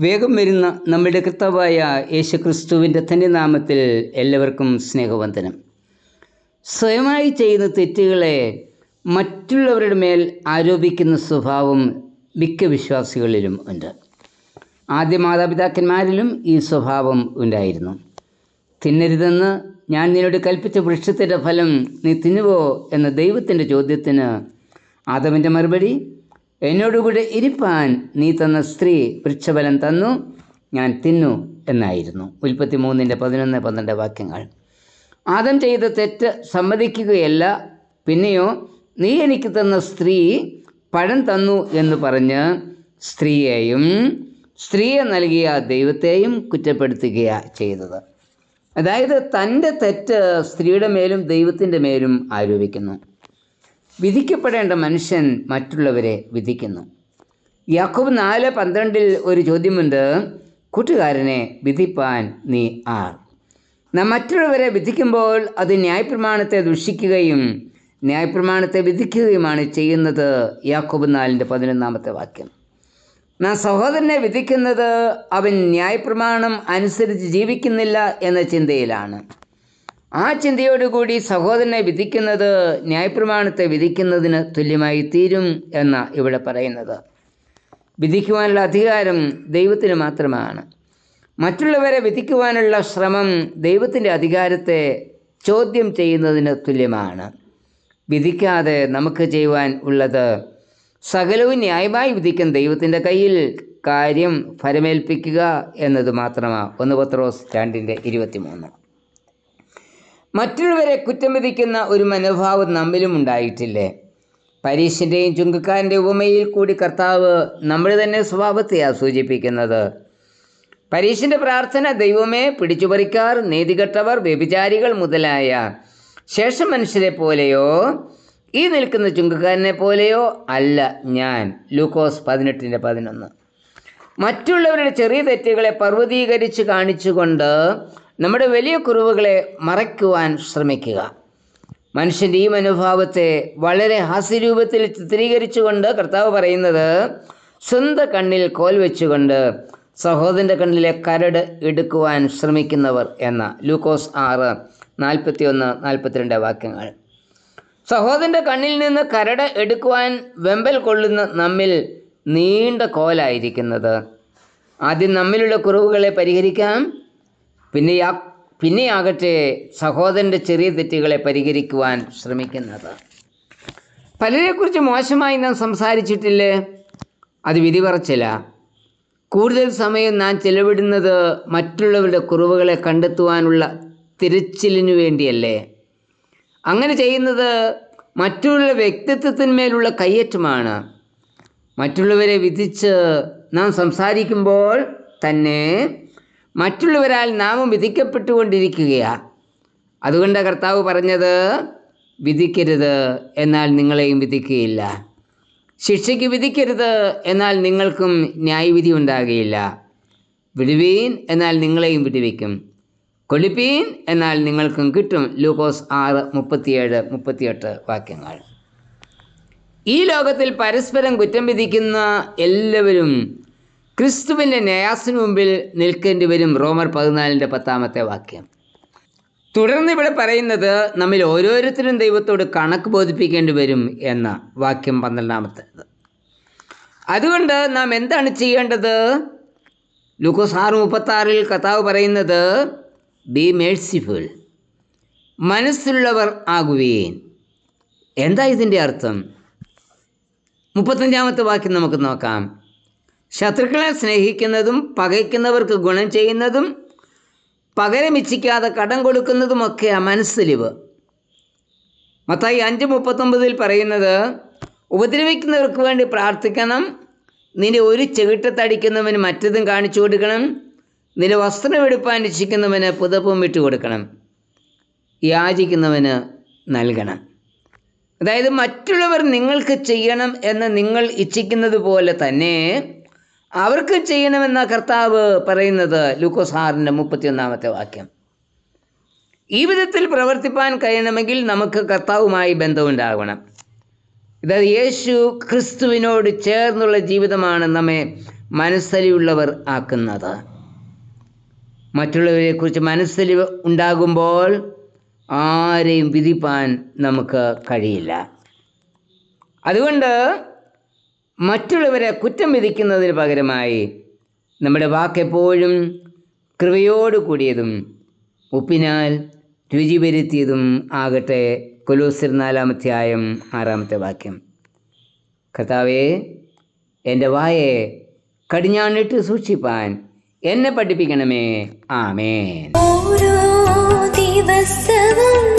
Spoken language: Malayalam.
വേഗം വരുന്ന നമ്മുടെ കർത്താവായ യേശുക്രിസ്തുവിന്റെ തന്നെ നാമത്തിൽ എല്ലാവർക്കും സ്നേഹവന്ദനം. സ്വയമായി ചെയ്യുന്ന തെറ്റുകളെ മറ്റുള്ളവരുടെ മേൽ ആരോപിക്കുന്ന സ്വഭാവം മിക്ക വിശ്വാസികളിലും ഉണ്ട്. ആദ്യ മാതാപിതാക്കന്മാരിലും ഈ സ്വഭാവം ഉണ്ടായിരുന്നു. തിന്നരുതെന്ന് ഞാൻ നിന്നോട് കൽപ്പിച്ച വൃക്ഷത്തിന്റെ ഫലം നീ തിന്നുവോ? എന്ന ദൈവത്തിന്റെ ചോദ്യത്തിന് ആദമിന്റെ മറുപടി എന്നോടുകൂടെ ഇരിപ്പാൻ നീ തന്ന സ്ത്രീ വൃക്ഷഫലം തന്നു ഞാൻ തിന്നു എന്നായിരുന്നു. ഉൽപ്പത്തി മൂന്നിന്റെ പതിനൊന്ന് പന്ത്രണ്ട് വാക്യങ്ങൾ. ആദം ചെയ്ത തെറ്റ് സമ്മതിക്കുകയല്ല പിന്നെയോ നീ എനിക്ക് തന്ന സ്ത്രീ പഴം തന്നു എന്ന് പറഞ്ഞ് സ്ത്രീയെയും സ്ത്രീയെ നൽകിയ ദൈവത്തെയും കുറ്റപ്പെടുത്തുകയാണ് ചെയ്തത്. അതായത് തന്റെ തെറ്റ് സ്ത്രീയുടെ മേലും ദൈവത്തിന്റെ മേലും ആരോപിക്കുന്നു. വിധിക്കപ്പെടേണ്ട മനുഷ്യൻ മറ്റുള്ളവരെ വിധിക്കുന്നു. യാക്കോബ് നാല് പന്ത്രണ്ടിൽ ഒരു ചോദ്യമുണ്ട് കൂട്ടുകാരനെ വിധിപ്പാൻ നീ ആർ? നാം മറ്റുള്ളവരെ വിധിക്കുമ്പോൾ അത് ന്യായപ്രമാണത്തെ ദുഷിക്കുകയും ന്യായപ്രമാണത്തെ വിധിക്കുകയുമാണ് ചെയ്യുന്നത്. യാക്കോബ് നാലിന്റെ പതിനൊന്നാമത്തെ വാക്യം. നാം സഹോദരനെ വിധിക്കുന്നത് അവൻ ന്യായപ്രമാണം അനുസരിച്ച് ജീവിക്കുന്നില്ല എന്ന ചിന്തയിലാണ്. ആ ചിന്തയോടുകൂടി സഹോദരനെ വിധിക്കുന്നത് ന്യായപ്രമാണത്തെ വിധിക്കുന്നതിന് തുല്യമായി തീരും എന്ന ഇവിടെ പറയുന്നത്. വിധിക്കുവാനുള്ള അധികാരം ദൈവത്തിന് മാത്രമാണ്. മറ്റുള്ളവരെ വിധിക്കുവാനുള്ള ശ്രമം ദൈവത്തിന്റെ അധികാരത്തെ ചോദ്യം ചെയ്യുന്നതിന് തുല്യമാണ്. വിധിക്കാതെ നമുക്ക് ചെയ്യുവാൻ ഉള്ളത് സകലവും ന്യായമായി വിധിക്കുന്ന ദൈവത്തിന്റെ കയ്യിൽ കാര്യം ഫലമേൽപ്പിക്കുക എന്നത് മാത്രമാണ് ഒന്ന് പത്രോസ് രണ്ടിന്റെ ഇരുപത്തിമൂന്ന്. മറ്റുള്ളവരെ കുറ്റം വിധിക്കുന്ന ഒരു മനോഭാവം നമ്മിലും ഉണ്ടായിട്ടില്ലേ? പരീക്ഷന്റെയും ചുങ്കക്കാരന്റെ ഉപമയിൽ കൂടി കർത്താവ് നമ്മൾ തന്നെ സ്വഭാവത്തെയാണ് സൂചിപ്പിക്കുന്നത്. പരീക്ഷന്റെ പ്രാർത്ഥന ദൈവമേ പിടിച്ചുപറിക്കാർ നീതികെട്ടവർ വ്യഭിചാരികൾ മുതലായ ശേഷം മനുഷ്യരെ പോലെയോ ഈ നിൽക്കുന്ന ചുങ്കക്കാരനെ പോലെയോ അല്ല ഞാൻ. ലൂക്കോസ് പതിനെട്ടിന്റെ പതിനൊന്ന്. മറ്റുള്ളവരുടെ ചെറിയ തെറ്റുകളെ പർവതീകരിച്ച് കാണിച്ചുകൊണ്ട് നമ്മുടെ വലിയ കുറവുകളെ മറയ്ക്കുവാൻ ശ്രമിക്കുക. മനുഷ്യന്റെ ഈ മനോഭാവത്തെ വളരെ ഹാസ്യരൂപത്തിൽ ചിത്രീകരിച്ചുകൊണ്ട് കർത്താവ് പറയുന്നത് സ്വന്തം കണ്ണിൽ കോൽ വെച്ചുകൊണ്ട് സഹോദരന്റെ കണ്ണിലെ കരട് എടുക്കുവാൻ ശ്രമിക്കുന്നവർ എന്ന ലൂക്കോസ് ആറ് നാൽപ്പത്തി ഒന്ന് നാൽപ്പത്തിരണ്ട് വാക്യങ്ങൾ. സഹോദരന്റെ കണ്ണിൽ നിന്ന് കരട് എടുക്കുവാൻ വെമ്പൽ കൊള്ളുന്ന നമ്മിൽ നീണ്ട കോലായിരിക്കുന്നത്. ആദ്യം നമ്മിലുള്ള കുറവുകളെ പരിഹരിക്കാം പിന്നെ പിന്നെയാകട്ടെ സഹോദരന്റെ ചെറിയ തെറ്റുകളെ പരിഹരിക്കുവാൻ ശ്രമിക്കുന്നത്. പലരെക്കുറിച്ച് മോശമായി നാം സംസാരിച്ചിട്ടില്ലേ? അത് വിധി പറച്ചില്ല കൂടുതൽ സമയം നാം ചെലവിടുന്നത് മറ്റുള്ളവരുടെ കുറവുകളെ കണ്ടെത്തുവാനുള്ള തിരച്ചിലിനു വേണ്ടിയല്ലേ? അങ്ങനെ ചെയ്യുന്നത് മറ്റുള്ള വ്യക്തിത്വത്തിന്മേലുള്ള കയ്യേറ്റമാണ്. മറ്റുള്ളവരെ വിധിച്ച് നാം സംസാരിക്കുമ്പോൾ തന്നെ മറ്റുള്ളവരാൽ നാമും വിധിക്കപ്പെട്ടുകൊണ്ടിരിക്കുകയാണ് അതുകൊണ്ട് കർത്താവ് പറഞ്ഞത് വിധിക്കരുത് എന്നാൽ നിങ്ങളെയും വിധിക്കുകയില്ല. ശിക്ഷയ്ക്ക് വിധിക്കരുത് എന്നാൽ നിങ്ങൾക്കും ന്യായവിധി ഉണ്ടാകുകയില്ല. വിടുവീൻ എന്നാൽ നിങ്ങളെയും വിടുവിക്കും. കൊളിപ്പീൻ എന്നാൽ നിങ്ങൾക്കും കിട്ടും. ലൂക്കോസ് ആറ് മുപ്പത്തിയേഴ് മുപ്പത്തിയെട്ട് വാക്യങ്ങൾ. ഈ ലോകത്തിൽ പരസ്പരം കുറ്റം വിധിക്കുന്ന എല്ലാവരും ക്രിസ്തുവിന്റെ ന്യായാസിന് മുമ്പിൽ നിൽക്കേണ്ടി വരും റോമർ പതിനാലിന്റെ പത്താമത്തെ വാക്യം. തുടർന്ന് ഇവിടെ പറയുന്നത് നമ്മിൽ ഓരോരുത്തരും ദൈവത്തോട് കണക്ക് ബോധിപ്പിക്കേണ്ടി വരും എന്ന വാക്യം പന്ത്രണ്ടാമത്തേത് അതുകൊണ്ട് നാം എന്താണ് ചെയ്യേണ്ടത്? ലൂക്കോസ് ആറ് മുപ്പത്താറിൽ കഥാവ് പറയുന്നത് ബി മേഴ്സിഫുൾ മനസ്സുള്ളവർ ആകുകയും എന്താ ഇതിന്റെ അർത്ഥം? മുപ്പത്തഞ്ചാമത്തെ വാക്യം നമുക്ക് നോക്കാം. ശത്രുക്കളെ സ്നേഹിക്കുന്നതും പകയ്ക്കുന്നവർക്ക് ഗുണം ചെയ്യുന്നതും പകരം കടം കൊടുക്കുന്നതുമൊക്കെ മനസ്സലിവ്. മത്തായി അഞ്ച് മുപ്പത്തൊമ്പതിൽ പറയുന്നത് ഉപദ്രവിക്കുന്നവർക്ക് വേണ്ടി പ്രാർത്ഥിക്കണം നിന്റെ ഒരു ചെകിട്ടത്തടിക്കുന്നവന് മറ്റതും കാണിച്ചു കൊടുക്കണം നിന്റെ വസ്ത്രം എടുപ്പാൻ ഇച്ഛിക്കുന്നവന് പുതപ്പും വിട്ടു കൊടുക്കണം യാചിക്കുന്നവന് നൽകണം. അതായത് മറ്റുള്ളവർ നിങ്ങൾക്ക് ചെയ്യണം എന്ന് നിങ്ങൾ ഇച്ഛിക്കുന്നത് പോലെ തന്നെ അവർക്ക് ചെയ്യണമെന്ന കർത്താവ് പറയുന്നത് ലൂക്കോസ് ആറിന്റെ മുപ്പത്തിയൊന്നാമത്തെ വാക്യം. ഈ വിധത്തിൽ പ്രവർത്തിപ്പാൻ കഴിയണമെങ്കിൽ നമുക്ക് കർത്താവുമായി ബന്ധമുണ്ടാകണം. ഇത് യേശു ക്രിസ്തുവിനോട് ചേർന്നുള്ള ജീവിതമാണ് നമ്മെ മനസ്സലിയുള്ളവർ ആക്കുന്നത്. മറ്റുള്ളവരെക്കുറിച്ച് മനസ്സലി ഉണ്ടാകുമ്പോൾ ആരെയും വിധിപ്പാൻ നമുക്ക് കഴിയില്ല. അതുകൊണ്ട് മറ്റുള്ളവരെ കുറ്റം വിധിക്കുന്നതിന് പകരമായി നമ്മുടെ വാക്കെപ്പോഴും കൃപയോടു കൂടിയതും ഉപ്പിനാൽ രുചി വരുത്തിയതും ആകട്ടെ കൊലൂസിർ നാലാമധ്യായം ആറാമത്തെ വാക്യം. കർത്താവേ എന്റെ വായെ കടിഞ്ഞാണിട്ട് സൂക്ഷിപ്പാൻ എന്നെ പഠിപ്പിക്കണമേ. ആമേൻ. ഓരോ ദിവസവും